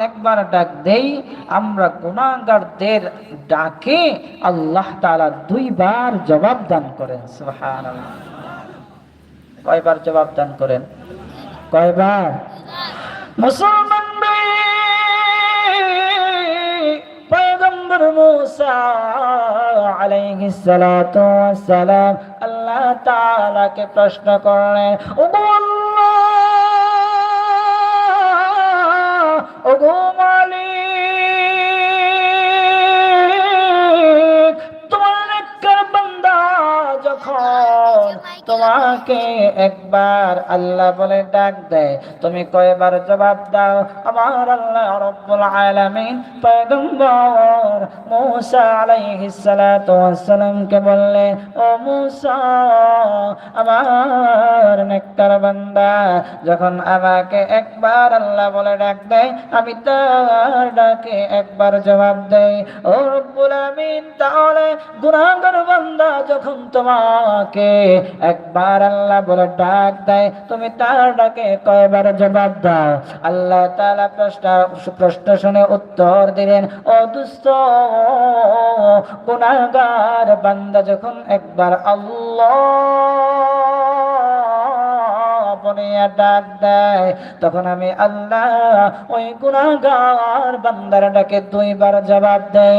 একবার ডাক দেই, আমরা গুণাগারদের ডাকে আল্লাহ তাআলা দুইবার জবাব দান করেন কয়বার জবাব দান করেন? কয়বার? মুসলমান আল্লাহ তাআলাকে প্রশ্ন করলেন তোমাকে একবার আল্লাহ বলে ডাক দেয়। তুমি কয়বার জবাব দাও? আমার আল্লাহ রব্বুল আলামিন পয়গম্বর মূসা আলাইহিস সালাতু সালামকে বললেন ও মূসা, আমার নেককার বান্দা, যখন আমাকে একবার আল্লাহ বলে ডাক দেয়, আমি তার ডাকে একবার জবাব দেই। ও রব্বুল আমিন তাহলে গুনাহগার বান্দা যখন তোমাকে একবার আল্লাহ বলে ডাক দেয় তুমি তার ডাকে কয়বার জবাব দাও। আল্লাহ তাআলা প্রশ্ন প্রশ্ন শুনে উত্তর দিলেন, ও দুস্থ গুনাহগার বান্দা, যখন একবার আল্লাহ ডাক দেয়, তখন আমি আল্লাহ ওই গুনাহগার বান্দার ডাকে দুইবার জবাব দেয়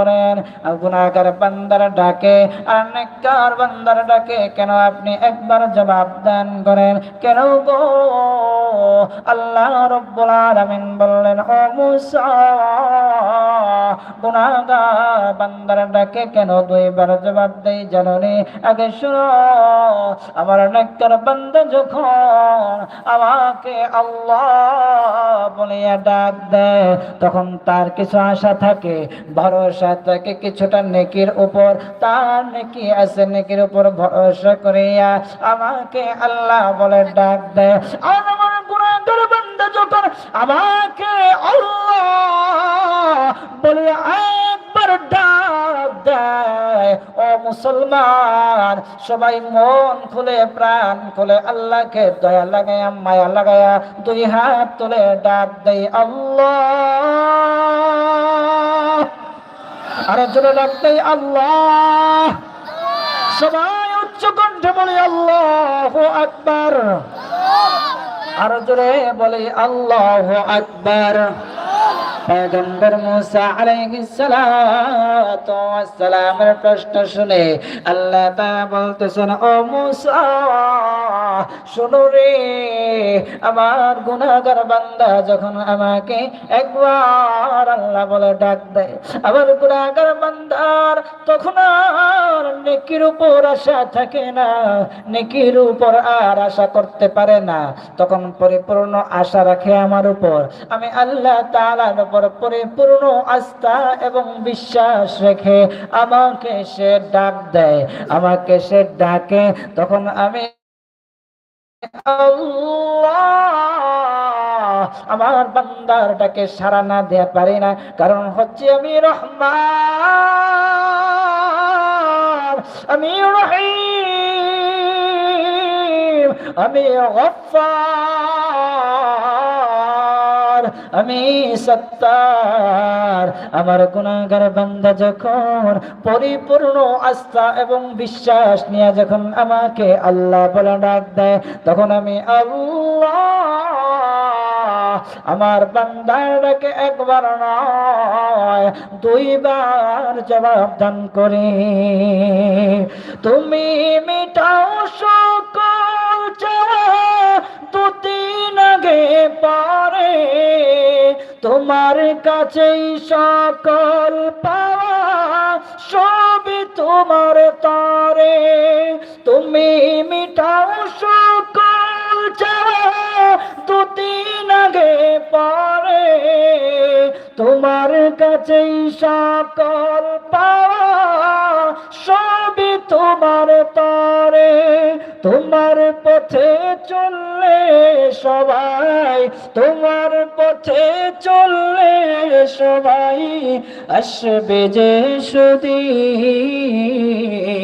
করেন। গুনাহগার বান্দার ডাকে, আর নেককার বান্দার ডাকে, কেন আপনি একবার জবাব দান করেন? কেন গো? আল্লাহ রব্বুল আলামিন বললেন, ও মুসা, গুনাহগার বান্দার ডাকে কেন দুইবার জবাব দেই জাননি? আগে শুনো, আমার নেককার বান্দা যখন আমাকে আল্লাহ বলিয়া ডাক দেয়, তখন তার কিছু আশা থাকে, ভরসা থাকে কিছুটা নেকির উপর, তার নেকি আছে, নেকির উপর ভরসা করিয়া আমাকে আল্লাহ বলে ডাক দেয় আমাকে একবার ডাক দেয়, ও মুসলমান, সবাই মন খুলে, প্রাণ খুলে আল্লাহকে দয়া লাগায়া, মায়া লাগায়া দুই হাত তুলে ডাক দেয় আল্লাহ! আরও জোরে ডাক আল্লাহ। সবাই উচ্চ কণ্ঠে বলে, আল্লাহ আকবার। আরও জোরে বলে, আল্লাহ আকবার। পয়গম্বর মুসা প্রশ্ন শুনে আল্লাহ তাআলা বলতেছেন, ও মুসা রে, আমার গুনাহগার বান্দা যখন আমাকে একবার আল্লাহ বলে ডাক দেয়, আমার গুনাহগার বান্দার তখন আর নেকির উপর আশা থাকে না, নেকির উপর আর আশা করতে পারে না। তখন পরিপূর্ণ আশা রাখে আমার উপর। আমি আল্লাহ তাআলার উপর পরিপূর্ণ আস্থা এবং বিশ্বাস রেখে আমাকে সে ডাক দেয়। আমাকে সে ডাকে, তখন আমি আমার বান্দারটাকে সারা না দেয়া পারি না। কারণ হচ্ছে আমি রহমান, আমি রহিম, আমি গফফার আমি সত্তার। আমার গুণাগার বান্দা যখন পরিপূর্ণ আস্থা এবং বিশ্বাস নিয়ে যখন আমাকে আল্লাহ বলে ডাক দেয়, তখন আমি আল্লাহ আমার বান্দারকে একবার নয়, দুইবার জবাব দান করি। তুমি মিটাও সকল চাওয়া দুদিন আগে পরে। তোমার কাছেই সকল পাওয়া সবই তোমার তরে। তুমি মিটাও সকল দুদিন আগে পরে। তোমার কাছেই সকল পাওয়া সবই তোমার তরে। তোমার পথে চললে সবাই তোমার পথে চললে সবাই আসবে যে সুদিন।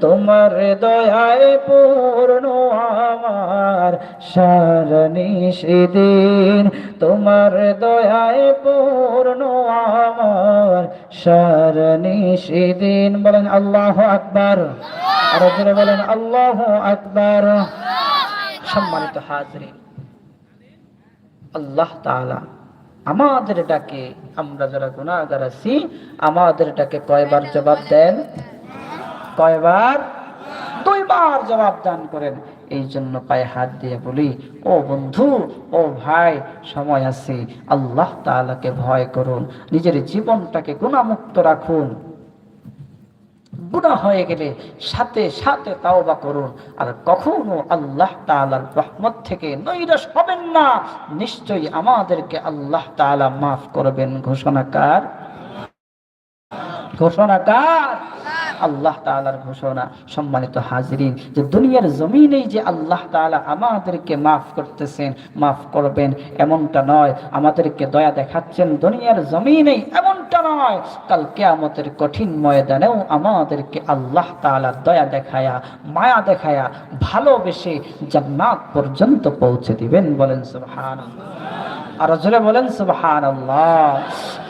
তোমার দয়ায় পূর্ণ আমার সারণি সেদিন। তোমার দয়ায় পূর্ণ আমার সারণি সেদিন। বলেন আল্লাহ আকবার। আর বলেন আল্লাহ আকবার। সম্মানিত হাজরিন, আল্লাহ তালা আমাদের ডাকে আমরা যারা গুণাগার আছি, আমাদের ডাকে কয়বার জবাব দেন? কয়বার? দুইবার জবাব দান করেন। এই জন্য পায়ে হাত দিয়ে বলি, ও বন্ধু, ও ভাই, সময় আছে, আল্লাহ তাআলাকে ভয় করুন, নিজের জীবনটাকে গুণামুক্ত রাখুন। গুণা হয়ে গেলে সাথে সাথে তাওবা করুন, আর কখনো আল্লাহ তাআলার রহমত থেকে নৈরাশ হবেন না। নিশ্চয়ই আমাদেরকে আল্লাহ তাআলা মাফ করবেন। ঘোষণাকার ঘোষণাকার আল্লাহ তাআলার ঘোষণা, সম্মানিত হাজিরিন, যে দুনিয়ার জমিনেই যে আল্লাহ তাআলা আমাদেরকে মাফ করতেছেন, মাফ করবেন, এমনটা নয়। আমাদেরকে দয়া দেখাচ্ছেন, দুনিয়ার জমিনেই এমনটা নয়। কাল কেয়ামতের কঠিন ময়দানেও আমাদেরকে আল্লাহ তাআলা দয়া দেখায়া, মায়া দেখায়া, ভালোবেসে জান্নাত পর্যন্ত পৌঁছে দিবেন বলেন সুবহানাল্লাহ। আর জোরে বলেন কেয়ামতের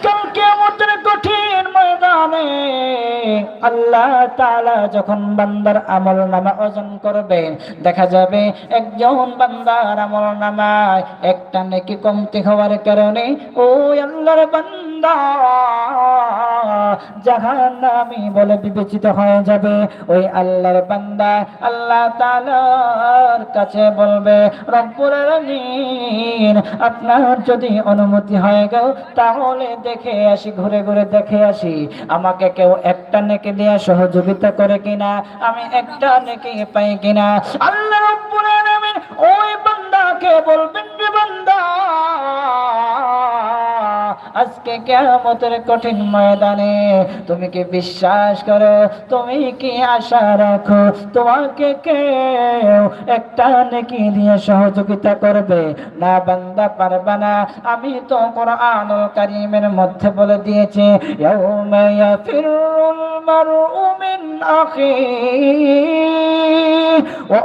কঠিন ময়দানে আল্লাহ তাআলা যখন বান্দার আমল নামা ওজন করবেন দেখা যাবে একজন বান্দার আমল নামায় একটা নেকি কমতি হওয়ার কারণে, ওই আল্লাহর বান্দা জাহান্নামী বলে বিবেচিত হয়ে যাবে। ওই আল্লাহর বান্দা আল্লাহ তালার কাছে বলবে আলামিন, আপনার যদি অনুমতি হয়ে গেল, তাহলে দেখে আসি, ঘুরে ঘুরে দেখে আসি। আমাকে কেউ একটা নেকি দিয়ে সহযোগিতা করে কিনা? আমি একটা নেকি পাই কিনা? আল্লাহ ওই বান্দাকে বলবেন বান্দা আজকে কেয়ামতের কঠিন ময়দানে তুমি কি বিশ্বাস করো? তুমি কি আশা রাখো? তোমাকে কেউ একটা নেকি দিয়ে সহযোগিতা করবে? না, বান্দা পারবে না। আমি তো কোরআনুল কারীমের মধ্যে বলে দিয়েছি, ইয়াউমা ইয়াফিরুল মারউ মিন আখিহি ওয়া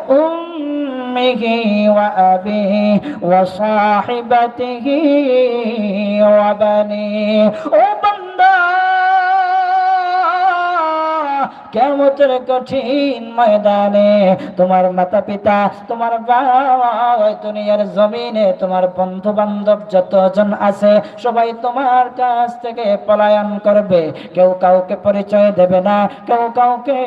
উম্মিহি ওয়া আবিহি ওয়া সাহিবাতিহি ওয়া বানি ও বান্দা কেমতের কঠিন ময়দানে তোমার মাতা পিতা তোমার বাবা দুনিয়ার জমিনে তোমার বন্ধু বান্ধব যতজন আছে, সবাই তোমার কাছ থেকে পলায়ন করবে। কেউ কাউকে পরিচয় দেবে না, কেউ কাউকে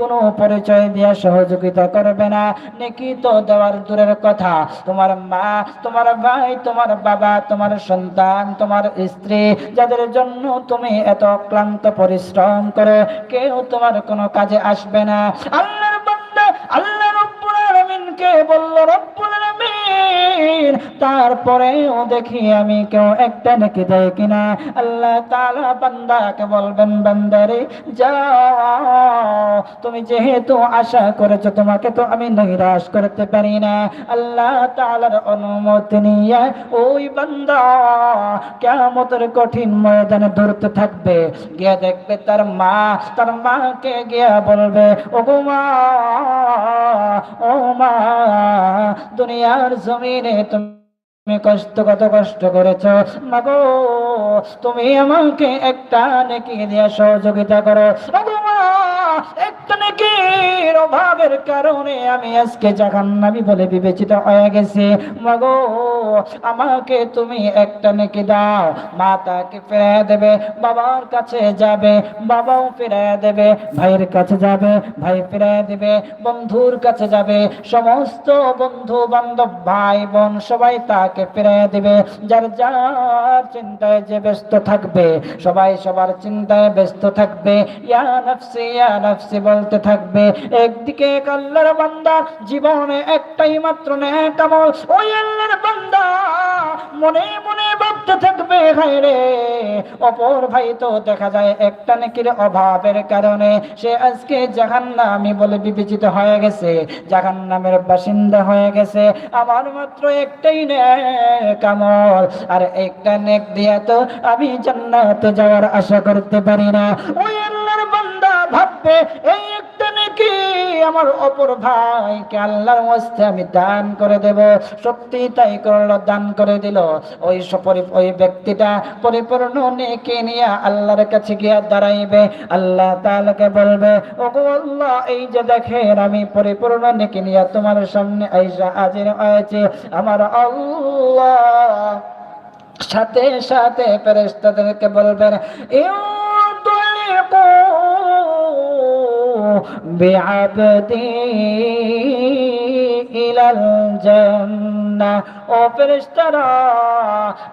কোনো পরিচয় দিয়ে সহযোগিতা করবে না। নেকি তো দেওয়ার দূরের কথা, তোমার মা, তোমার ভাই, তোমার বাবা, তোমার সন্তান, তোমার স্ত্রী, যাদের জন্য তুমি এত ক্লান্ত পরিশ্রম করো, কেউ তোমার কোনো কাজে আসবে না। আল্লাহর বান্দা আল্লাহ রব্বুল আলামিনকে বলল আলামিন তারপরেও দেখি আমি কেউ একটা নাকি দেয় কিনা। আল্লাহ তাআলা বান্দাকে বলবেন, বান্দারে, যাও। তুমি যেহেতু আশা করেছ, তোমাকে তো আমি নিরাশ করতে পারি না। আল্লাহ তাআলার অনুমতি নিয়ে ওই বান্দা কিয়ামতের কঠিন ময়দানে দৌড়তে থাকবে। গিয়ে দেখবে তার মা, তার মাকে গিয়ে বলবে ও মা ও মা, দুনিয়ার জমিনে তুমি কষ্ট, কত কষ্ট করেছ? মাগো, তুমি আমাকে একটা নেকি দিয়ে সহযোগিতা করো। মা অভাবের কারণে আমি আজকে বলে বিবেচিত হয়ে গেছি। আমাকে তুমি একটা দাও মা তাকে দেবে, বাবার কাছে যাবে, বাবাও দেবে, ভাইয়ের কাছে যাবে, ভাই দেবে, বন্ধুর কাছে যাবে, সমস্ত বন্ধু, বান্ধব, ভাই, বোন, সবাই তাকে ফিরে দেবে। যার যার চিন্তায় যে ব্যস্ত থাকবে, সবাই সবার চিন্তায় ব্যস্ত থাকবে। ইয়া ইয়া নফসি বলতে থাকবে। একদিকে এক আল্লাহর বান্দা, জীবনে একটাই মাত্র নেক ওই আল্লাহর বান্দা মনে মনে ভাবতে থাকবে, হায় রে। অপর ভাই তো দেখা যায় একটা নেকির অভাবের কারণে সে আজকে জাহান্নামী বলে বিবেচিত হয়ে গেছে, জাহান্নামের বাসিন্দা হয়ে গেছে। আমার মাত্র একটাই নেক আমল। আর একটা নেক দিয়া তো আমি জান্নাতে যাওয়ার আশা করতে পারি না। ওই ভাববে এই একটা নেকি আমার অপর ভাইকে আল্লাহর মস্তে আমি দান করে দেব। সত্যি তাই করল, দান করে দিল। ওই সপরি, ওই ব্যক্তিটা পরিপূর্ণ নেকি নিয়ে আল্লাহর কাছে গিয়া দাঁড়াইবে। আল্লাহ তাআলাকে বলবে, ওগো আল্লাহ, এই যে দেখেন আমি পরিপূর্ণ নেকি নিয়ে তোমার সামনে আইসা হাজির হয়েছে। আমার আল্লাহ সাথে সাথে ফেরেশতাদেরকে বলবেন ইউতলিকু বিআবদি ইলাল জান্নাহ ও ফেরেশতারা,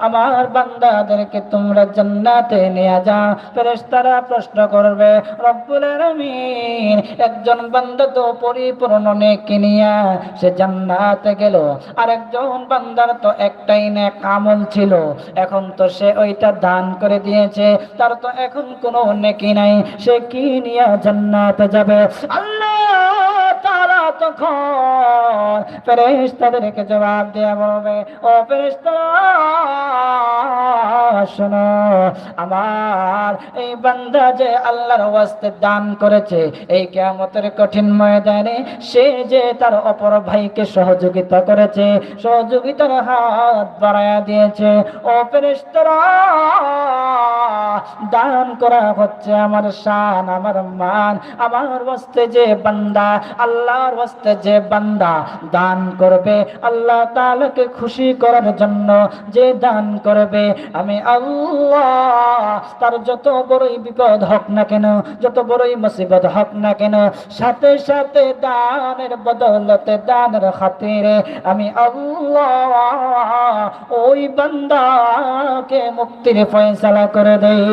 আমার বান্দাদেরকে তোমরা জান্নাতে নিয়ে যাও ফেরেশতারা প্রশ্ন করবে, রব্বুল আলামিন, একজন বান্দা তো পরিপূর্ণ নেকি নিয়া, সে জান্নাতে গেল। আর একজন বান্দার তো একটাই নেক আমল ছিল। এখন তো সে ওইটা দান করে দিয়েছে। তার তো এখন কোনো নেকি নাই। সে কি নিয়ে জান্নাতে যাবে? আল্লাহ তখন ফেরেশতাদেরকে জবাব দেয়া বলবে, ও ফেরেশতারা শোনো, আমার এই বান্দা যে আল্লাহর ওয়াস্তে দান করেছে, এই কিয়ামতের কঠিন ময়দানে সে যে তার অপর ভাইকে সহযোগিতা করেছে, সহযোগিতার হাত বাড়ায়া দিয়েছে, ও দান করা হচ্ছে আমার শান, আমার মান, আমার ওয়াস্তে যে বান্দা আল্লাহর ওয়াস্তে যে বান্দা দান করবে, আল্লাহ তাআলাকে খুশি করার জন্য যে দান করবে, আমি আল্লাহ তার যত বড়ই বিপদ হোক না কেন, যত বড়ই মুসিবত হোক না কেন, সাথে সাথে দানের বদলতে, দানের খাতিরে আমি আল্লাহ ওই বান্দাকে মুক্তির ফয়সালা করে দেই।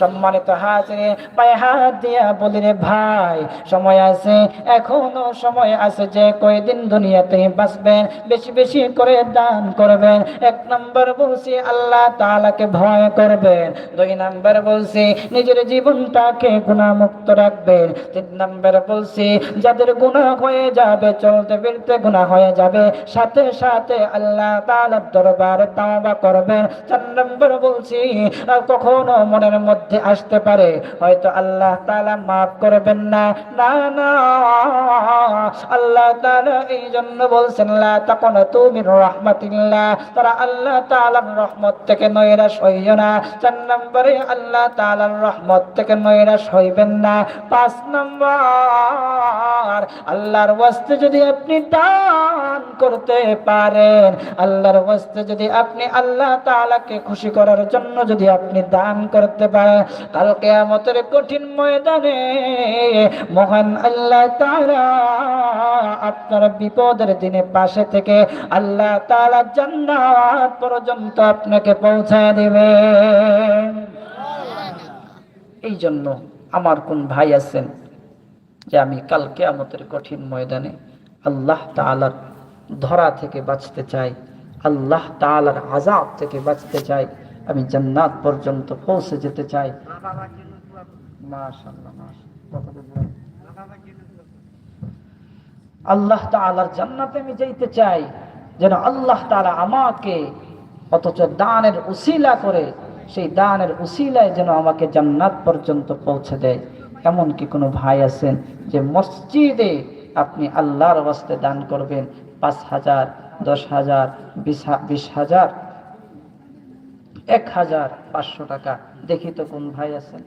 সম্মানিত হাজিরে, পায়ে হাত দিয়া বলি রে ভাই, সময় আছে এখনও সময় আছে যে কয়দিন দুনিয়াতে বাঁচবেন, বেশি বেশি করে দান করবেন। এক নম্বর বলছি, আল্লাহ তাআলাকে ভয় করবেন। দুই নম্বর বলছি, নিজের জীবনটাকে গুণামুক্ত রাখবেন। তিন নম্বর বলছি, যাদের গুনাহ হয়ে যাবে, চলতে ফিরতে গুনাহ হয়ে যাবে, সাথে সাথে আল্লাহ তালার দরবারে তাওবা করবেন। চার নম্বর বলছি কখনো মনের মধ্যে আসতে পারে, হয়তো আল্লাহ তালা মাফ করবেন না। না না আল্লাহ তাআলা এই জন্য বলছেন, লা তাকুনাতু মির রাহমাতিল্লাহ। তারা আল্লাহ তাআলার রহমত থেকে নৈরাশ হইও না। চার নম্বরে, আল্লাহ তাআলার রহমত থেকে নৈরাশ হইবেন না। পাঁচ নম্বর, আল্লাহর ওয়াস্তে যদি আপনি দান করতে পারেন, আল্লাহর ওয়াস্তে যদি আপনি আল্লাহ তাআলাকে খুশি করার জন্য যদি আপনি দান করতে পারেন, কাল কিয়ামতের কঠিন ময়দানে মহান আল্লাহ আপনার বিপদের দিনে পাশে থেকে আল্লাহ তাআলা জান্নাত পর্যন্ত আপনাকে পৌঁছায় দেবেন এই জন্য আমার কোন ভাই আছেন যে আমি কালকে আমাদের কঠিন ময়দানে আল্লাহ তাআলার ধরা থেকে বাঁচতে চাই আল্লাহ তালার আজাব থেকে বাঁচতে চাই আমি জান্নাত পর্যন্ত পৌঁছে যেতে চাই। মাশাআল্লাহ, মাশাআল্লাহ। আল্লাহ তাআলার জান্নাতে আমি যাইতে চাই, যেন আল্লাহ তালা আমাকে অথচ দানের উসিলা করে, সেই দানের উসিলায় যেন আমাকে জান্নাত পর্যন্ত পৌঁছে দেয়। এমন কি কোনো ভাই আছেন যে মসজিদে আপনি আল্লাহর বাস্তে দান করবেন পাঁচ হাজার, দশ হাজার বিশ হাজার, এক হাজার পাঁচশো টাকা। দেখি তো কোন ভাই আছেন।